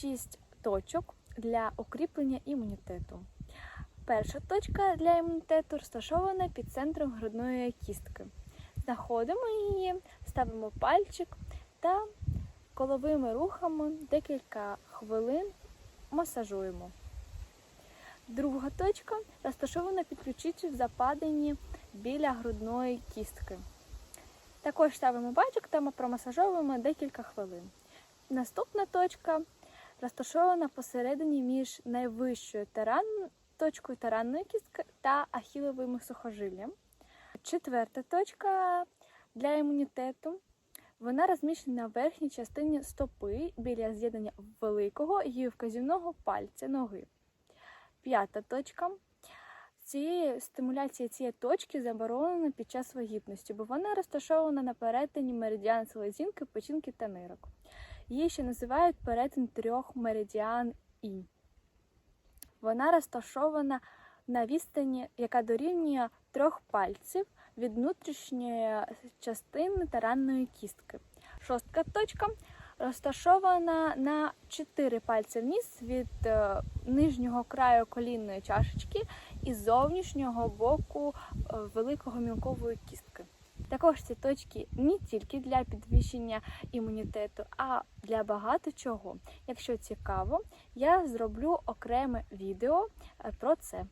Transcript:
6 точок для укріплення імунітету. Перша точка для імунітету розташована під центром грудної кістки. Знаходимо її, ставимо пальчик та коловими рухами декілька хвилин масажуємо. Друга точка розташована під ключицею в западині біля грудної кістки. Також ставимо пальчик та промасажовуємо декілька хвилин. Наступна точка розташована посередині між найвищою таран... точкою таранної кістки та ахіловим сухожиллям. Четверта точка для імунітету. Вона розміщена в верхній частині стопи біля з'єднання великого і вказівного пальця ноги. П'ята точка. Цієї стимуляція цієї точки заборонена під час вагітності, бо вона розташована на перетині меридіан селезінки, печінки та нирок. Її ще називають перетин трьох меридіан І. Вона розташована на відстані, яка дорівнює трьох пальців від внутрішньої частини таранної кістки. Шостка точка розташована на 4 пальці вниз від е, нижнього краю колінної чашечки і зовнішнього боку е, великого мілкової кістки. Також ці точки не тільки для підвищення імунітету, а для багато чого. Якщо цікаво, я зроблю окреме відео е, про це.